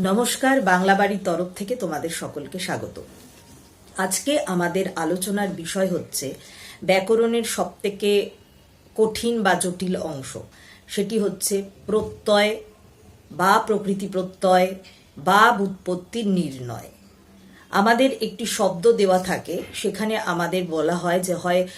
নমস্কার, বাংলা বাড়ির তরফ থেকে তোমাদের সকলকে স্বাগত। আজকে আমাদের আলোচনার বিষয় হচ্ছে ব্যাকরণের সবথেকে কঠিন বা জটিল অংশ। সেটি হচ্ছে প্রত্যয় বা প্রকৃতি প্রত্যয় বা বুৎপত্তির নির্ণয়। আমাদের একটি শব্দ দেওয়া থাকে, সেখানে আমাদের বলা হয় যে হয়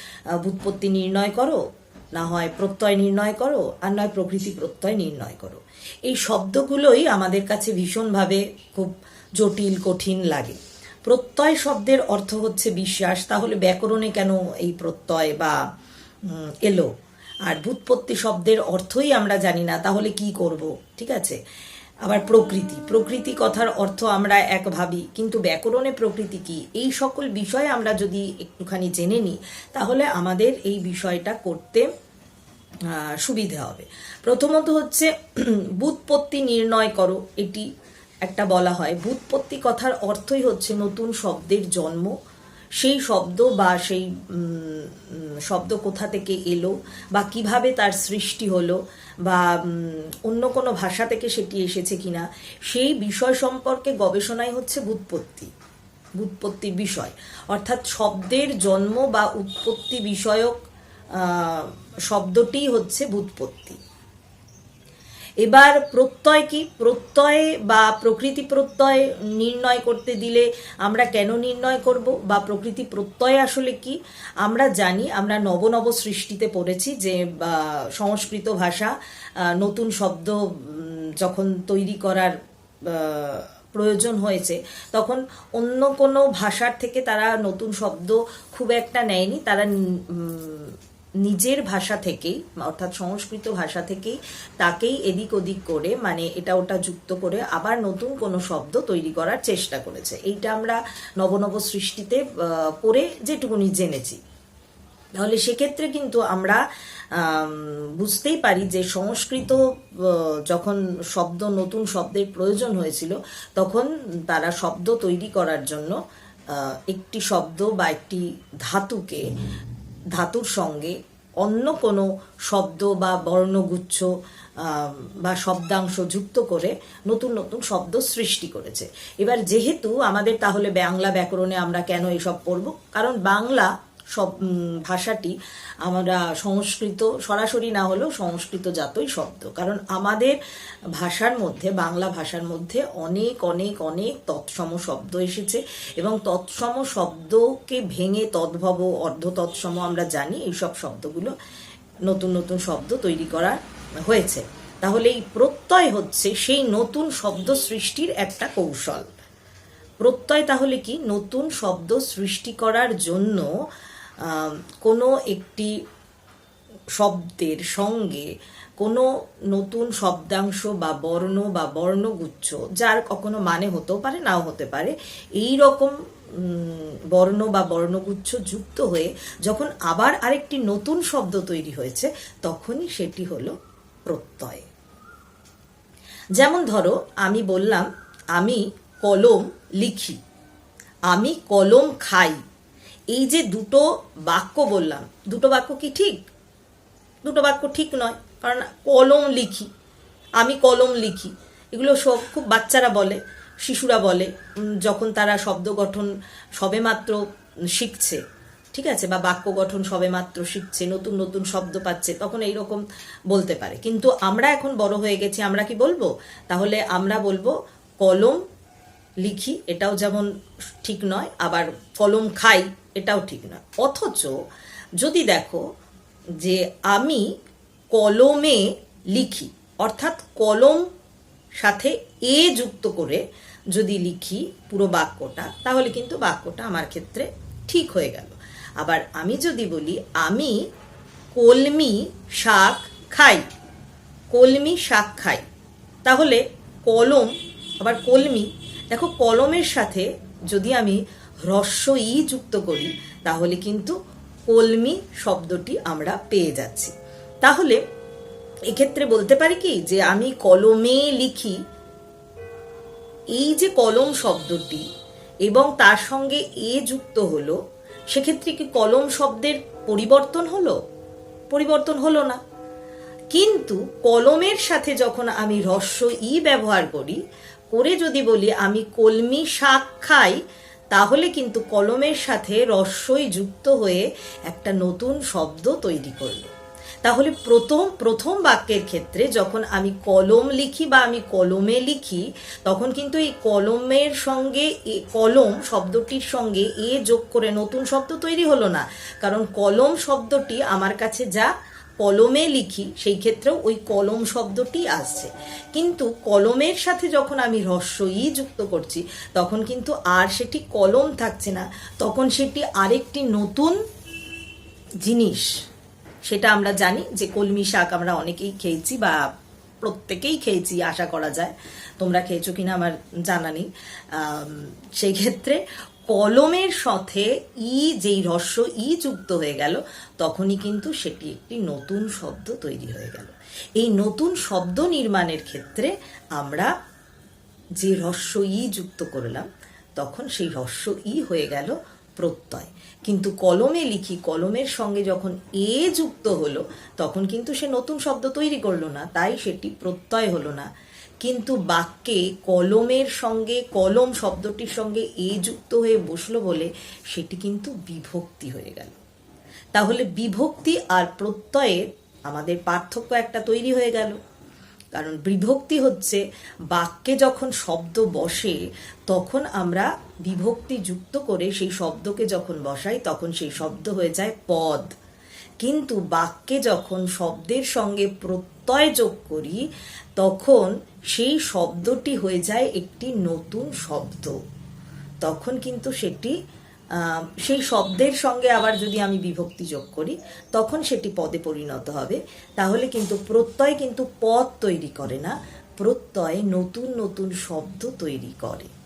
বুৎপত্তি নির্ণয় করো না হয় প্রত্যয় নির্ণয় করো, আর নয় প্রকৃতি প্রত্যয় নির্ণয় করো। এই শব্দগুলোই আমাদের কাছে ভীষণভাবে খুব জটিল, কঠিন লাগে। প্রত্যয় শব্দের অর্থ হচ্ছে বিশ্বাস, তাহলে ব্যাকরণে কেন এই প্রত্যয় বা এলো? আর বুৎপত্তি শব্দের অর্থই আমরা জানি না, তাহলে কি করব? ঠিক আছে? আবার প্রকৃতি। প্রকৃতি কথার অর্থ আমরা এক ভাবি, কিন্তু ব্যাকরণে প্রকৃতি কি? এই সকল বিষয় আমরা যদি একটুখানি জেনে নিই, তাহলে আমাদের এই বিষয়টা করতে সুবিধে হবে। প্রথমত হচ্ছে, বুৎপত্তি নির্ণয় করো, এটি একটা বলা হয়। বুৎপত্তি কথার অর্থই হচ্ছে নতুন শব্দের জন্ম। সেই শব্দ বা সেই শব্দ কোথা থেকে এলো বা কীভাবে তার সৃষ্টি হলো বা অন্য কোনো ভাষা থেকে সেটি এসেছে কিনা, সেই বিষয় সম্পর্কে গবেষণাই হচ্ছে বুৎপত্তি বুৎপত্তির বিষয়। অর্থাৎ শব্দের জন্ম বা উৎপত্তি বিষয়ক শব্দটি হচ্ছে বুৎপত্তি এবার প্রত্যয় কি? প্রত্যয় বা প্রকৃতি প্রত্যয় নির্ণয় করতে দিলে আমরা কেন নির্ণয় করব? বা প্রকৃতি প্রত্যয় আসলে কি? আমরা জানি, আমরা নব নব সৃষ্টিতে পড়েছি যে সংস্কৃত ভাষা নতুন শব্দ যখন তৈরি করার প্রয়োজন হয়েছে, তখন অন্য কোনো ভাষার থেকে তারা নতুন শব্দ খুব একটা নেয়নি। তারা নিজের ভাষা থেকেই, অর্থাৎ সংস্কৃত ভাষা থেকেই তাকেই এদিক ওদিক করে মানে এটা ওটা যুক্ত করে আবার নতুন কোনো শব্দ তৈরি করার চেষ্টা করেছে। এইটা আমরা নবনব সৃষ্টিতে পড়ে যেটুকুনি জেনেছি। তাহলে সেক্ষেত্রে কিন্তু আমরা বুঝতেই পারি যে সংস্কৃত যখন শব্দ, নতুন শব্দের প্রয়োজন হয়েছিল, তখন তারা শব্দ তৈরি করার জন্য একটি শব্দ বা একটি ধাতুকে, ধাতুর সঙ্গে অন্য কোনো শব্দ বা বর্ণগুচ্ছ বা শব্দাংশ যুক্ত করে নতুন নতুন শব্দ সৃষ্টি করেছে। এবার যেহেতু আমাদের তাহলে বাংলা ব্যাকরণে আমরা কেন এসব পড়ব? কারণ বাংলা সব ভাষাটি আমরা সংস্কৃত, সরাসরি না হলেও সংস্কৃত জাতই শব্দ। কারণ আমাদের ভাষার মধ্যে, বাংলা ভাষার মধ্যে অনেক অনেক অনেক তৎসম শব্দ এসেছে এবং তৎসম শব্দকে ভেঙে তদ্ভব অর্ধ তৎসম আমরা জানি এইসব শব্দগুলো নতুন নতুন শব্দ তৈরি করা হয়েছে। তাহলে এই প্রত্যয় হচ্ছে সেই নতুন শব্দ সৃষ্টির একটা কৌশল। প্রত্যয় তাহলে কি? নতুন শব্দ সৃষ্টি করার জন্য কোনো একটি শব্দের সঙ্গে কোনো নতুন শব্দাংশ বা বর্ণ বা বর্ণগুচ্ছ, যার কখনো মানে হতেও পারে, নাও হতে পারে, এই রকম বর্ণ বা বর্ণগুচ্ছ যুক্ত হয়ে যখন আবার আরেকটি নতুন শব্দ তৈরি হয়েছে, তখনই সেটি হলো প্রত্যয়। যেমন ধরো, আমি বললাম, আমি কলম লিখি, আমি কলম খাই। এই যে দুটো বাক্য বললাম, দুটো বাক্য কি ঠিক? দুটো বাক্য ঠিক নয়, কারণ কলম লিখি, আমি কলম লিখি। এগুলো সব খুব বাচ্চারা বলে, শিশুরা বলে যখন তারা শব্দ গঠন সবেমাত্র শিখছে, ঠিক আছে, বা বাক্য গঠন সবেমাত্র শিখছে, নতুন নতুন শব্দ পাচ্ছে, তখন এইরকম বলতে পারে। কিন্তু আমরা এখন বড় হয়ে গেছি, আমরা কি বলব? তাহলে আমরা বলব কলম লিখি, এটাও যেমন ঠিক নয়, আবার কলম খাই এটাও ঠিক নয়। অথচ যদি দেখো যে আমি কলমে লিখি, অর্থাৎ কলম সাথে এ যুক্ত করে যদি লিখি পুরো বাক্যটা, তাহলে কিন্তু বাক্যটা আমার ক্ষেত্রে ঠিক হয়ে গেল। আবার আমি যদি বলি, আমি কলমি শাক খাই, কলমি শাক খাই, তাহলে কলম, আবার কলমি, দেখো কলমের সাথে যদি আমি হ্রস্ব ই যুক্ত করি, তাহলে কিন্তু কলমি শব্দটি আমরা পেয়ে যাচ্ছি। তাহলে এক্ষেত্রে বলতে পারি কি যে আমি কলমে লিখি, এই যে কলম শব্দটি এবং তার সঙ্গে এ যুক্ত হলো, সেক্ষেত্রে কি কলম শব্দের পরিবর্তন হলো? পরিবর্তন হলো না। কিন্তু কলমের সাথে যখন আমি হ্রস্ব ই ব্যবহার করি, করে যদি বলি আমি কলমি শাক খাই তাহলে কিন্তু কলমের সাথে রস্যই যুক্ত হয়ে একটা নতুন শব্দ তৈরি করল। তাহলে প্রথম প্রথম বাক্যের ক্ষেত্রে যখন আমি কলম লিখি বা আমি কলমে লিখি, তখন কিন্তু এই কলমের সঙ্গে, এ- কলম শব্দটির সঙ্গে এ যোগ করে নতুন শব্দ তৈরি হলো না। কারণ কলম শব্দটি আমার কাছে যা কলমে লিখি, সেই ক্ষেত্রেও ওই কলম শব্দটি আসছে। কিন্তু কলমের সাথে যখন আমি হ্রস্ব ই যুক্ত করছি, তখন কিন্তু আর সেটি কলম থাকছে না, তখন সেটি আরেকটি নতুন জিনিস। সেটা আমরা জানি যে কলমি শাক আমরা অনেকেই খেয়েছি বা প্রত্যেকেই খেয়েছি, আশা করা যায়। তোমরা খেয়েছো কিনা আমার জানা নেই। সেই ক্ষেত্রে কলমের সাথে ই যেই রস্য ই যুক্ত হয়ে গেল, তখনই কিন্তু সেটি একটি নতুন শব্দ তৈরি হয়ে গেল। এই নতুন শব্দ নির্মাণের ক্ষেত্রে আমরা যে হ্রস্ব ই যুক্ত করলাম, তখন সেই হ্রস্ব ই হয়ে গেল প্রত্যয়। কিন্তু কলমে লিখি, কলমের সঙ্গে যখন এ যুক্ত হলো, তখন কিন্তু সে নতুন শব্দ তৈরি করল না, তাই সেটি প্রত্যয় হলো না। কিন্তু বাক্যে কলমের সঙ্গে, কলম শব্দটির সঙ্গে এ যুক্ত হয়ে বসল বলে সেটি কিন্তু বিভক্তি হয়ে গেল। তাহলে বিভক্তি আর প্রত্যয়ের আমাদের পার্থক্য একটা তৈরি হয়ে গেল। কারণ বিভক্তি হচ্ছে বাক্যে যখন শব্দ বসে, তখন আমরা বিভক্তি যুক্ত করে সেই শব্দকে যখন বসাই, তখন সেই শব্দ হয়ে যায় পদ। কিন্তু বাক্যে যখন শব্দের সঙ্গে প্রত্যয় যোগ করি, তখন সেই শব্দটি হয়ে যায় একটি নতুন শব্দ। তখন কিন্তু সেটি সেই শব্দের সঙ্গে আবার যদি আমি বিভক্তি যোগ করি, তখন সেটি পদে পরিণত হবে। তাহলে কিন্তু প্রত্যয় কিন্তু পদ তৈরি করে না, প্রত্যয় নতুন নতুন শব্দ তৈরি করে।